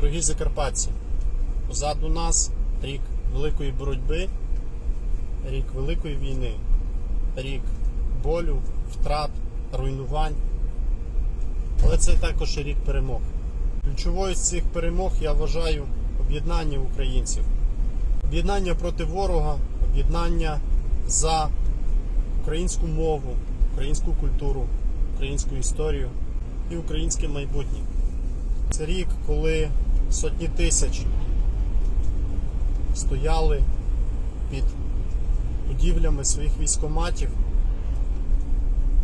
Дорогі закарпатці, позаду нас рік великої боротьби, рік великої війни, рік болю, втрат, руйнувань. Але це також і рік перемог. Ключовою з цих перемог я вважаю об'єднання українців. Об'єднання проти ворога, об'єднання за українську мову, українську культуру, українську історію і українське майбутнє. Це рік, коли сотні тисяч стояли під будівлями своїх військоматів,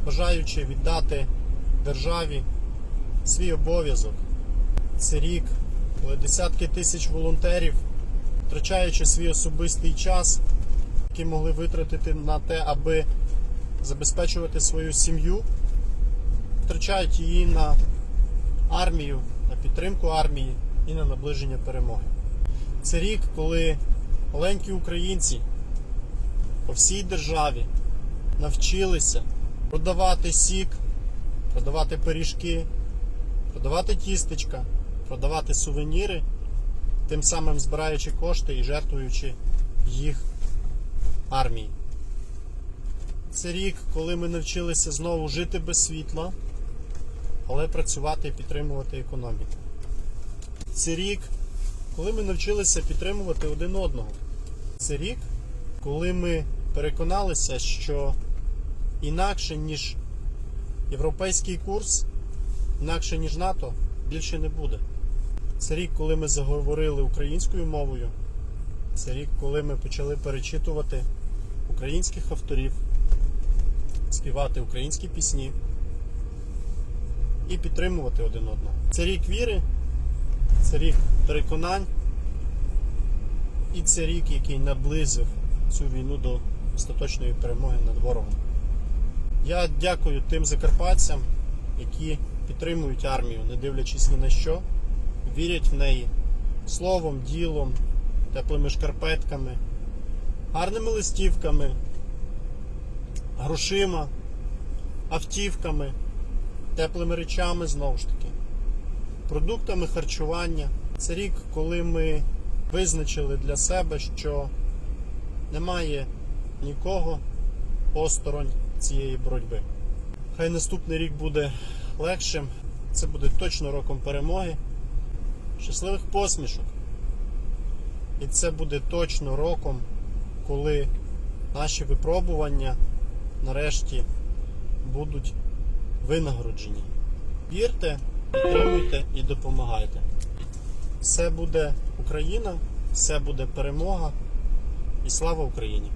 бажаючи віддати державі свій обов'язок. Це рік, коли десятки тисяч волонтерів, втрачаючи свій особистий час, який могли витратити на те, аби забезпечувати свою сім'ю, втрачають її на армію, на підтримку армії і на наближення перемоги. Це рік, коли маленькі українці по всій державі навчилися продавати сік, продавати пиріжки, продавати тістечка, продавати сувеніри, тим самим збираючи кошти і жертвуючи їх армії. Це рік, коли ми навчилися знову жити без світла, але працювати і підтримувати економіку. Це рік, коли ми навчилися підтримувати один одного. Це рік, коли ми переконалися, що інакше, ніж європейський курс, інакше, ніж НАТО, більше не буде. Це рік, коли ми заговорили українською мовою. Це рік, коли ми почали перечитувати українських авторів, співати українські пісні і підтримувати один одного. Це рік віри, це рік переконань, і це рік, який наблизив цю війну до остаточної перемоги над ворогом. Я дякую тим закарпатцям, які підтримують армію, не дивлячись ні на що, вірять в неї словом, ділом, теплими шкарпетками, гарними листівками, грошима, автівками, теплими речами знову ж таки, продуктами харчування. Це рік, коли ми визначили для себе, що немає нікого осторонь цієї боротьби. Хай наступний рік буде легшим, це буде точно роком перемоги, щасливих посмішок. І це буде точно роком, коли наші випробування нарешті будуть винагороджені. Вірте, підтримуйте і допомагайте. Все буде Україна, все буде перемога і слава Україні!